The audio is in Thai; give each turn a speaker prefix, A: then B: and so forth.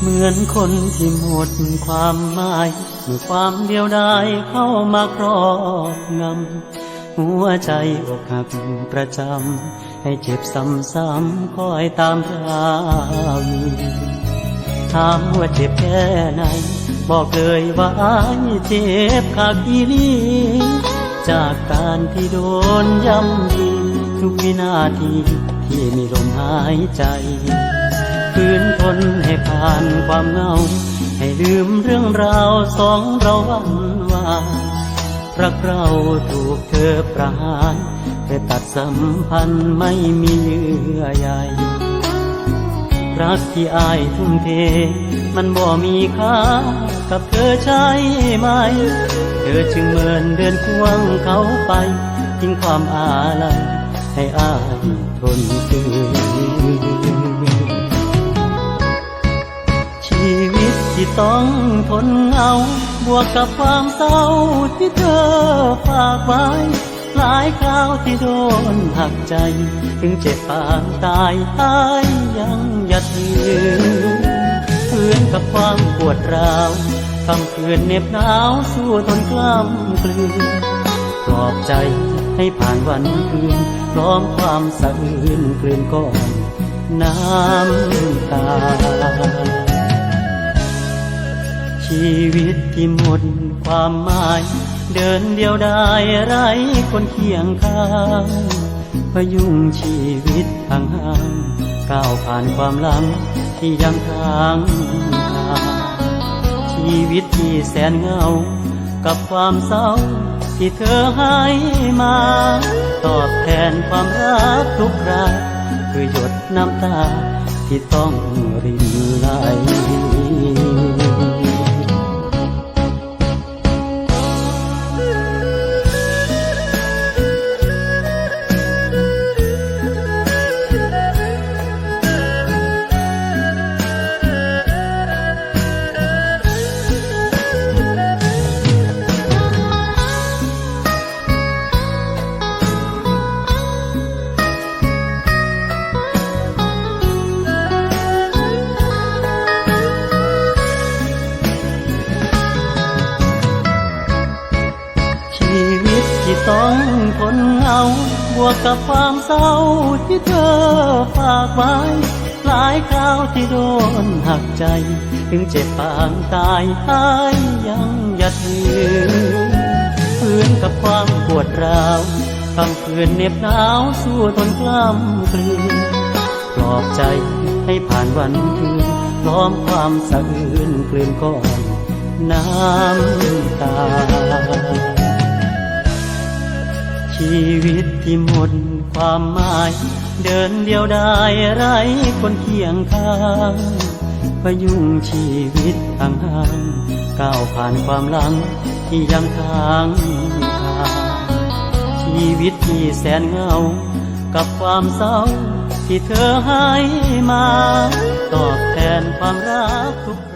A: เหมือนคนที่หมดความหมาย เมื่อความเดียวดายเข้ามาครอบงำหัวใจอกหักประจำ ให้เจ็บซ้ำๆคอยตามราวีถามว่าเจ็บแค่ไหน บอกเลยว่าอายเจ็บขาดอีลีจากการที่โดนย้ำยีทุกวินาทีที่มีลมหายใจ คืนทนให้ผ่านความเหงา ให้ลืมเรื่องราวสองเราวันวารักเราถูกเธอประหารแต่ตัดสัมพันธ์ไม่มีเยื่อใยรักที่อายทุ่มเท มันบ่มีค่ากับเธอใช่ไหม เธอจึงเมินเดินควงเขาไปทิ้งความอาลัยให้อายทนคืน่ต้องทนเหงาบวกกับความเศร้าที่เธอฝากไว้ หลายคราวที่โดนหักใจ ถึงเจ็บปางตายอายยังหยัดยืนเพื่อนกับความปวดร้าวคำคืนเหน็บหนาวสู้ทนกล้ำกลืนปลอบใจให้ผ่านวันคืนพร้อมความสะอื้นกลืนก้อน น้ำตา ชีวิตที่หมดความหมาย เดินเดียวดายไร้คนเคียงข้างพยุงชีวิตทางห่างก้าวผ่านความลังที่ยังทางทางชีวิตที่แสนเงา กับความเศร้าที่เธอให้มา ตอบแทนความรักทุกคราคือหยดน้ำตาที่ต้องรินไหล บวกกับความเศร้าที่เธอฝากไว้ หลายคราวที่โดนหักใจ ถึงเจ็บปางตายอายยังหยัดยืนพื้นกับความปวดร้าวคำคืนเน็บหนาวสู้ทนกล้ำกลืนปลอบใจให้ผ่านวันคืนพร้อมความสะอื้นกลืนก้อน น้ำตา ชีวิตที่หมดความหมาย เดินเดียวดายไร้คนเคียงข้างพยุงชีวิตทางห่างก้าวผ่านความหลังที่ยังทางทางชีวิตที่แสนเงา กับความเศร้าที่เธอให้มา ตอบแทนความรักทุกคร